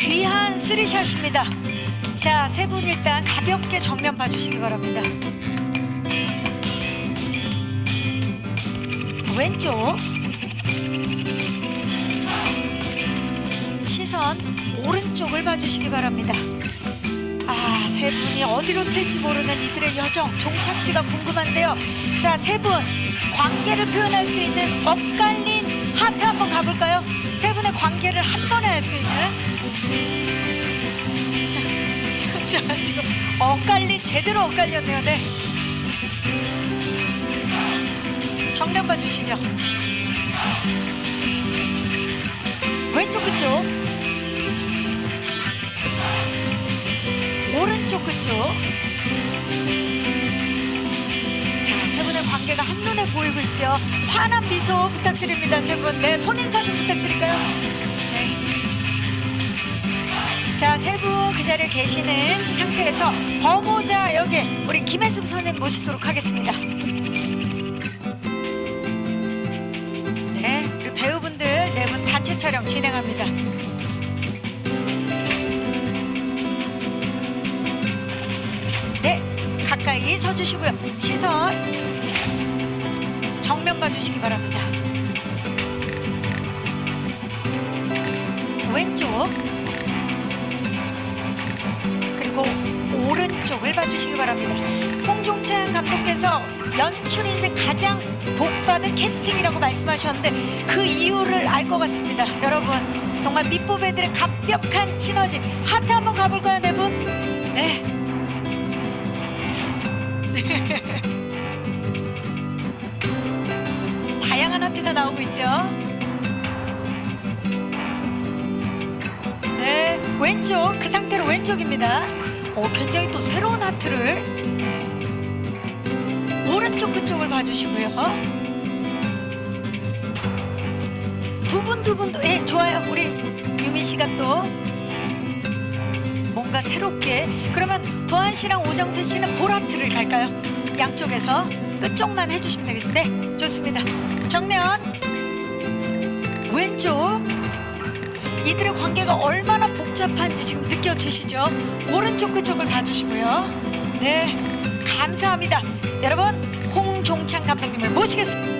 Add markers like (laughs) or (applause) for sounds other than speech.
귀한 쓰리샷입니다. 자, 세 분 일단 가볍게 정면 봐주시기 바랍니다. 왼쪽 시선 오른쪽을 봐주시기 바랍니다. 아, 세 분이 어디로 튈지 모르는 이들의 여정, 종착지가 궁금한데요. 자, 세 분 관계를 표현할 수 있는 엇갈린 하트 한번 가볼까요? 세 분의 관계를 한 번에 할 수 있는. 자, 자, 자, 지금 엇갈린 제대로 엇갈렸네요. 네. 정면 봐주시죠. 왼쪽 그쪽. 오른쪽 그쪽. 자, 세 분의 관계가 한눈에 보이고 있죠. 환한 미소 부탁드립니다, 세 분. 네, 손인사 좀 부탁드릴까요? 네. 자, 세 분 그 자리에 계시는 상태에서 범호자 여기 우리 김혜숙 선생님 모시도록 하겠습니다. 네, 우리 배우분들 네 분 단체 촬영 진행합니다. 네, 가까이 서주시고요. 시선 정면 봐주시기 바랍니다. 왼쪽 그리고 오른쪽을 봐주시기 바랍니다. 홍종찬 감독께서 연출 인생 가장 복받은 캐스팅이라고 말씀하셨는데 그 이유를 알 것 같습니다. 여러분 정말 밑보배들의 갑벽한 시너지 하트 한번 가볼까요, 네 분? 네. (laughs) 다양한 하트가 나오고 있죠. 네, 왼쪽 그 상태로 왼쪽입니다. 어, 굉장히 또 새로운 하트를 오른쪽 그쪽을 봐주시고요. 두 분 두 분도 예 좋아요. 우리 유미 씨가 또 뭔가 새롭게 그러면 도한 씨랑 오정세 씨는 보라트를 갈까요? 양쪽에서 끝쪽만 해주시면 되겠습니다. 네, 좋습니다. 정면 왼쪽 이들의 관계가 얼마나 복잡한지 지금 느껴지시죠? 오른쪽 그쪽을 봐주시고요. 네, 감사합니다. 여러분 홍종찬 감독님을 모시겠습니다.